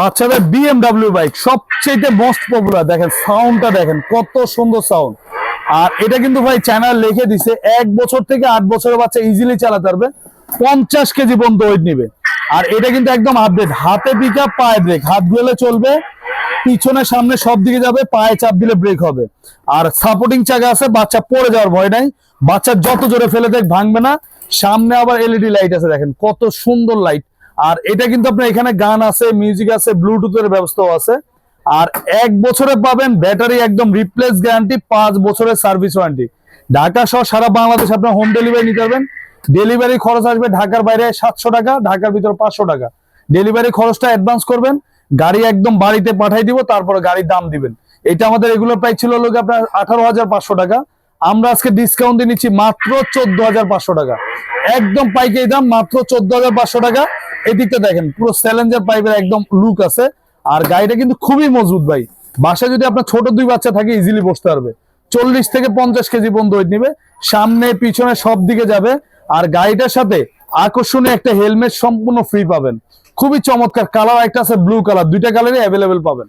বাচ্চাদের BMW bike সবচেয়ে most popular দেখেন সাউন্ডটা দেখেন, কত সুন্দর সাউন্ড আর এটা কিন্তু ভাই চ্যানেল লিখে দিছে, এক বছর থেকে আট বছরের বাচ্চা ইজিলি চালাতে পারবে, পঞ্চাশ কেজি পর্যন্ত ওয়েট নিবে। আর এটা কিন্তু একদম আপডেট হাতে পিক আপ পায়ে ব্রেক হাত গুলে চলবে, পিছনে সামনে সব দিকে যাবে, পায়ে চাপ দিলে ব্রেক হবে। আর সাপোর্টিং চাকা আছে, বাচ্চা পড়ে যাওয়ার ভয় নাই, বাচ্চা যত জোরে ফেলে দেখ, ভাঙবে না। সামনে আবার এলইডি লাইট আছে, দেখেন, কত সুন্দর লাইট আর এটা কিন্তু আপনার এখানে গান আছে মিউজিক আছে ব্লুটুথের ব্যবস্থাও আছে। আর এক বছরে পাবেন ব্যাটারি একদম রিপ্লেস গ্যারান্টি পাঁচ বছরের সার্ভিস ওয়ারেন্টি ঢাকা সহ সারা বাংলাদেশ আপনার হোম ডেলিভারি নিতে পারবেন। ডেলিভারি খরচ আসবে ঢাকার বাইরে সাতশো টাকা, ঢাকার ভিতরে পাঁচশো টাকা। ডেলিভারি খরচটা অ্যাডভান্স করবেন, গাড়ি একদম বাড়িতে পাঠাই দিব, তারপরে গাড়ির দাম দিবেন। এটা আমাদের এগুলো প্রাইস ছিল লোক আপনার আঠারো হাজার পাঁচশো টাকা। আমরা আজকে ডিসকাউন্ট দিয়ে নিচ্ছি মাত্র চোদ্দ হাজার পাঁচশো টাকা। একদম পাইকারি দাম, মাত্র চোদ্দ হাজার পাঁচশো টাকা। এদিকটা দেখেন, পুরো স্যালেঞ্জার পাইপের একদম লুক আছে। আর গাড়িটা কিন্তু খুবই মজবুত ভাই। বাসায় যদি আপনার ছোট দুই বাচ্চা থাকে ইজিলি বসতে পারবে। চল্লিশ থেকে পঞ্চাশ কেজি পর্যন্ত ওয়েট নিবে। সামনে, পিছনে সব দিকে যাবে। আর গাড়িটার সাথে আকর্ষণীয় একটা হেলমেট সম্পূর্ণ ফ্রি পাবেন। খুবই চমৎকার কালার একটা আছে ব্লু কালার দুইটা কালারই অ্যাভেলেবেল পাবেন।